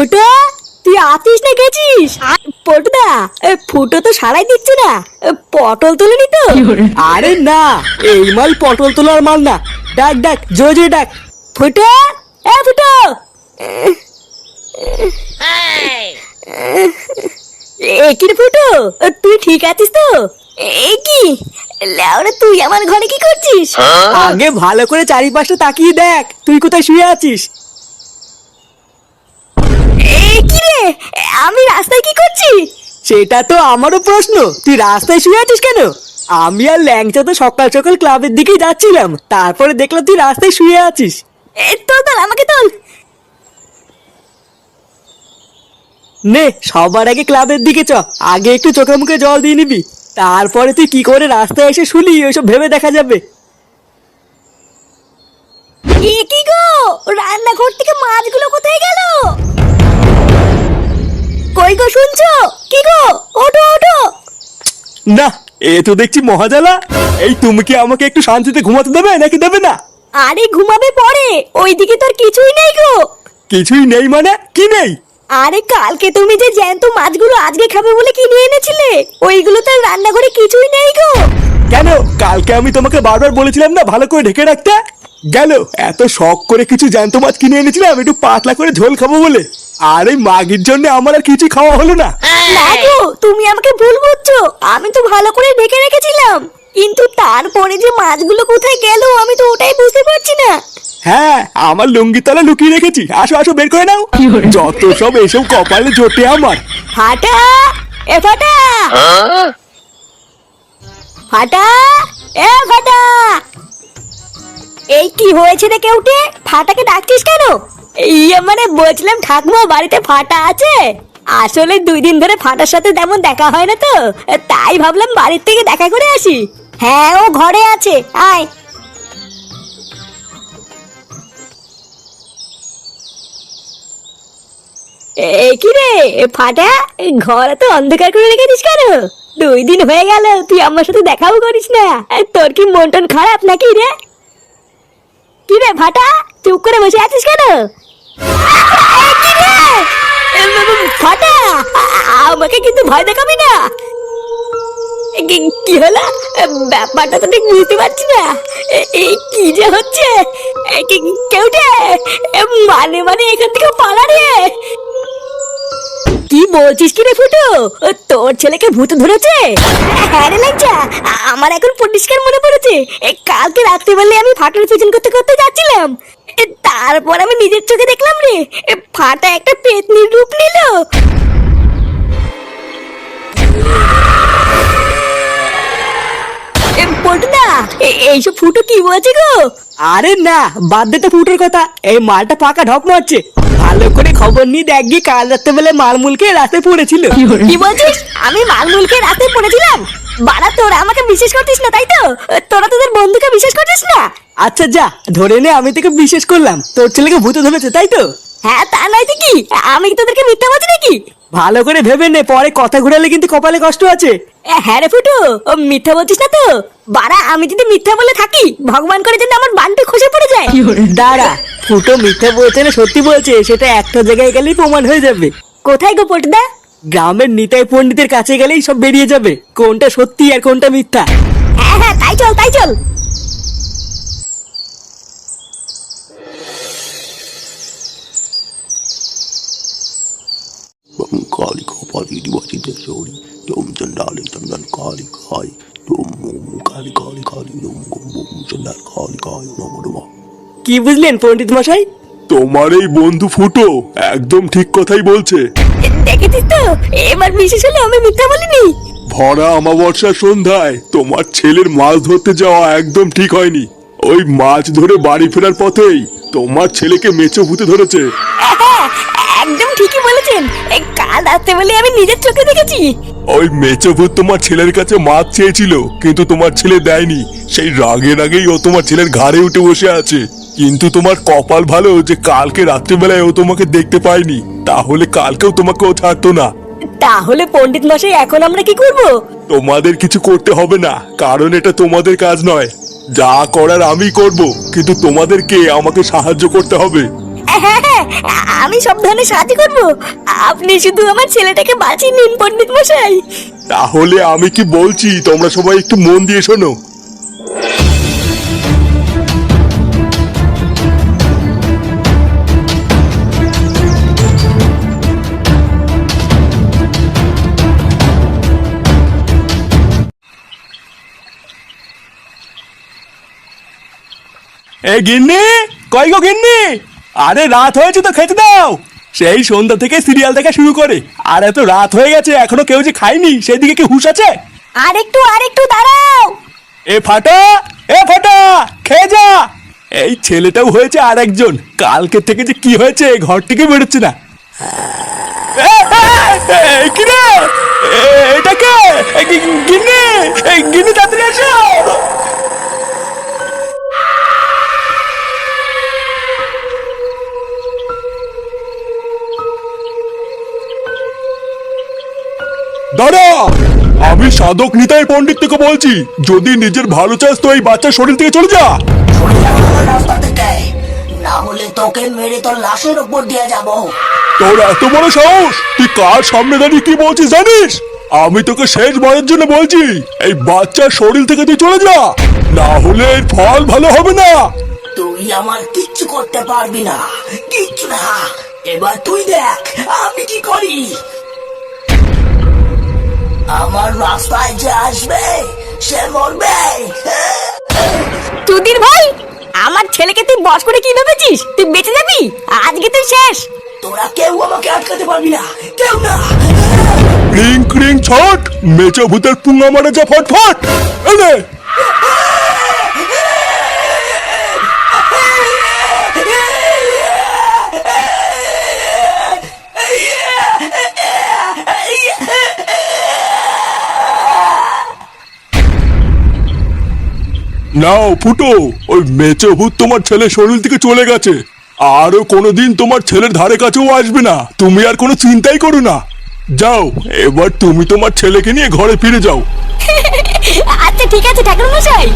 ফুটো তুই আতিস না গেছিস পটুদা এ, ফুটো তো সারাই দিচ্ছে না এ, পটল তুলেনি তো আরে না এই মাল পটল তোলার মাল না ডাক ডাক জোরে জোরে ডাক ফুটো এ ফুটো এ কি ফুটো তুই ঠিক আছিস তো এ কি লেওরা তুই আমার ঘরে কি করছিস আগে ভালো করে চারিপাশটা তাকিয়ে দেখ তুই কোথায় শুয়ে আছিস কি রে আমি রাস্তায় কি করছি? সেটা তো আমারও প্রশ্ন। তুই রাস্তায় শুয়ে আছিস কেন? আমি আর ল্যাংচা তো সকাল সকাল ক্লাবের দিকেই যাচ্ছিলাম। তারপরে দেখলাম তুই রাস্তায় শুয়ে আছিস। তোল তোল আমাকে তোল। নে সবার আগে ক্লাবের দিকে চ। আগে একটু চোখে মুখে জল দিয়ে নিবি। তারপরে তুই কি করে রাস্তায় এসে শুলি ওইসব ভেবে দেখা যাবে। কি গো? রান্নাঘর থেকে মাছগুলো কোথায় গেল? কই গো শুনছো? কি গো? ওঠো ওঠো। না এ তো দেখছি মহাজালা। এই তুমি কি আমাকে একটু শান্তিতে ঘুমাতে দেবে নাকি দেবে না? আরে ঘুমাবে পরে। ওইদিকে তোর কিছুই নেই গো। কিছুই নেই মানে? কি নেই? আরে কালকে তুমি যে জ্যান্ত মাছগুলো আজকে খাবে বলে কিনে এনেছিলে? ওইগুলো তো রান্নাঘরে কিছুই নেই গো। কেন? কালকে আমি তোমাকে বারবার বলেছিলাম না ভালো করে ঢেকে রাখতে? গেল এত শখ করে কিছু জ্যান্ত মাছ কিনে এনেছিলাম একটু পাতলা করে ঝোল খাব বলে। আর এই মাগির জন্য আমার আর কিছু খাওয়া হলো না। না গো তুমি আমাকে ভুল বুঝছ। আমি তো ভালো করে ঢেকে রেখেছিলাম। কিন্তু তারপরে যে মাছগুলো কোথায় গেল আমি তো ওটাই বুঝতে পারছি না। হ্যাঁ আমার লুঙ্গি তলা লুকিয়ে রেখেছি। আসো আসো বের করে নাও। যত সব এসব কপালে জোটে আমার। ফাটা! এ ফাটা! ফাটা! এ ফাটা! এই কি হয়েছে রে কেউটে? ফাটাকে ডাকছিস কেন? ইয়ে মানে বলছিলাম ঠাকুমা বাড়িতে ফাটা আছে? আসলে দুই দিন ধরে ফাটার সাথে তেমন দেখা হয় না তো। তাই ভাবলাম বাড়ির থেকে দেখা করে আসি। হ্যাঁ ও ঘরে আছে। আয়। কি রে? ফাটা? ঘরে তো অন্ধকার করে রেখেছিস কেন? দুই দিন হয়ে গেল, তুই আমার সাথে দেখাও করিস না। তোর কি মন টন খারাপ নাকি রে? কি রে ফাটা? চুপ করে বসে আছিস কেন? আমাকে কিন্তু ভয় দেখাবি না। কি- হলো? ব্যাপারটা তো ঠিক বুঝতে পারছি না। কি যে হচ্ছে? কেউটে মানে মানে এখান থেকে পালা রে। কি বলছিস কি রে ফুটো? তোর ছেলেকে ভূত ধরেছে? হ্যাঁ রে আমার এখন পরিষ্কার মনে পড়েছে। কালকে রাত্রিবেলা আমি ফাটার পিছন করতে করতে যাচ্ছিলাম। তারপর আমি নিজের চোখে দেখলাম রে। ফাটা একটা পেতনির রূপ নিল। এইসব ফুটো কি বলছে গো? আরে না বাদ দে তো ফুটোর কথা। এই মালটা পাকা ঢক মারছে। ভালো করে খবর নিয়ে দেখ গিয়ে কাল রাত্রেবেলায় মালমুলকে রাস্তায় পড়েছিল। কি বলছিস? আমি মালমুলকে রাতে পড়েছিলাম। বাড়া তোরা আমাকে বিশ্বাস করতিস না তাই তো? তোরা তোদের বন্ধুকে বিশ্বাস করতিস না? আচ্ছা যা ধরে নে আমি তোকে বিশ্বাস করলাম। তোর ছেলেকে ভূত ধরেছে তাই তো? হ্যাঁ তা নয় তো কি? আমি কি তোদেরকে মিথ্যা বলছি নাকি? ভালো করে ভেবে নে পরে কথা ঘুরালে কিন্তু কপালে কষ্ট আছে। এ, হ্যাঁ রে ফুটু ও মিথ্যা বলছিস না তো? বাড়া আমি যদি মিথ্যা বলে থাকি ভগবান করে যেন আমার বান্টি খসে পড়ে যায়। দাঁড়া ফুটো মিথ্যা বলছে না সত্যি বলছে সেটা একটা জায়গায় গেলেই প্রমাণ হয়ে যাবে। কোথায় গো পল্টুদা? গ্রামের নিতাই পণ্ডিতের কাছে গেলেই সব বেরিয়ে যাবে কোনটা সত্যি আর কোনটা মিথ্যা। হ্যাঁ হ্যাঁ তাই চল তাই চল। Namo কি বুঝলেন পণ্ডিত মশাই? তোমার এই বন্ধু ফুটো একদম ঠিক কথাই বলছে। দেখেছিস তো? এবার বিশেষ হলো আমি মিথ্যা বলিনি। ভরা অমাবস্যার সন্ধ্যায় তোমার ছেলের মাছ ধরতে যাওয়া একদম ঠিক হয়নি। ওই মাছ ধরে বাড়ি ফেরার পথেই তোমার ছেলেকে মেচো ভূতে ধরেছে ঠিকই বলেছেন। এই কাল রাতে বলে আমি নিজের চোখে দেখেছি। ওই মেচো ভূত তোমার ছেলের কাছে মাছ চেয়েছিল কিন্তু তোমার ছেলে দেয়নি। সেই রাগে রাগেই ও তোমার ছেলের ঘাড়ে উঠে বসে আছে। কিন্তু তোমার কপাল ভালো যে কালকে রাত্রিবেলায় ও তোমাকে দেখতে পায়নি তাহলে কালকেও তোমাকে ও ছাড়তো না। তাহলে পণ্ডিত মশাই এখন আমরা কি করব? তোমাদের কিছু করতে হবে না কারণ এটা তোমাদের কাজ নয়। যা করার আমি করব কিন্তু তোমাদেরকে আমাকে সাহায্য করতে হবে? হ্যাঁ আমি সব ধরনের সাহায্য করব। আপনি শুধু আমার ছেলেটাকে বাঁচিয়ে নিন, পণ্ডিত মশাই। তাহলে আমি কি বলছি? তোমরা সবাই একটু মন দিয়ে শোনো। এ গিন্নি, কই গো গিন্নি? আরে রাত হয়েছে তো খেতে দাও। সেই সন্ধ্যা থেকে সিরিয়াল দেখা শুরু করে। আর এত রাত হয়ে গেছে এখনও কেউ যে খায়নি সেদিকে কি হুশ আছে? আর একটু আর একটু দাঁড়াও। এ ফাটা এ ফাটা খেয়ে যা। এই ছেলেটাও হয়েছে আর একজন কালকে থেকে যে কি হয়েছে ঘর থেকে বেরোচ্ছে না। এ, এ, এ, কি রে এটা কে? গিন্নি? এই গিন্নি তাড়াতাড়ি আসো দাঁড়া! আমি সাধক নিতাই পণ্ডিত থেকে বলছি, যদি নিজের ভালো চাস তো এই বাচ্চার শরীর থেকে চলে যা। চলে না হলে তোকে মেরে তোর তোর এত বড় সাহস? তুই কার সামনে দাঁড়িয়ে কি বলছিস জানিস? আমি তোকে শেষ বারের জন্য বলছি, এই বাচ্চার শরীর থেকে তুই চলে যা। না হলে এর ফল ভালো হবে না। তুই আমার কিচ্ছু করতে পারবি না, কিচ্ছু না। এবার তুই দেখ, আমি কি করি? আমার রাস্তায় যে আসবে সে মরবে তুদির ভাই আমার ছেলেকে তুই বস করে কি ভেবেছিস? তুই বেঁচে যাবি? আজকে তুই শেষ। তোরা কেউ আমাকে আটকাতে পারবি না কেউ না। ক্রিং ক্রিং ছট মেচা ভূতের পুঙ্গা মারে যা ফটফট। এনে নাও ফুটো, ওই মেচে ভূত তোমার ছেলে শরীর থেকে চলে গেছে। আরও কোনোদিন তোমার ছেলের ধারে কাছেও আসবে না। তুমি আর কোনো চিন্তাই করো না। যাও, এবার তুমি তোমার ছেলেকে নিয়ে ঘরে ফিরে যাও। আচ্ছা ঠিক আছে ঠাকুর মশাই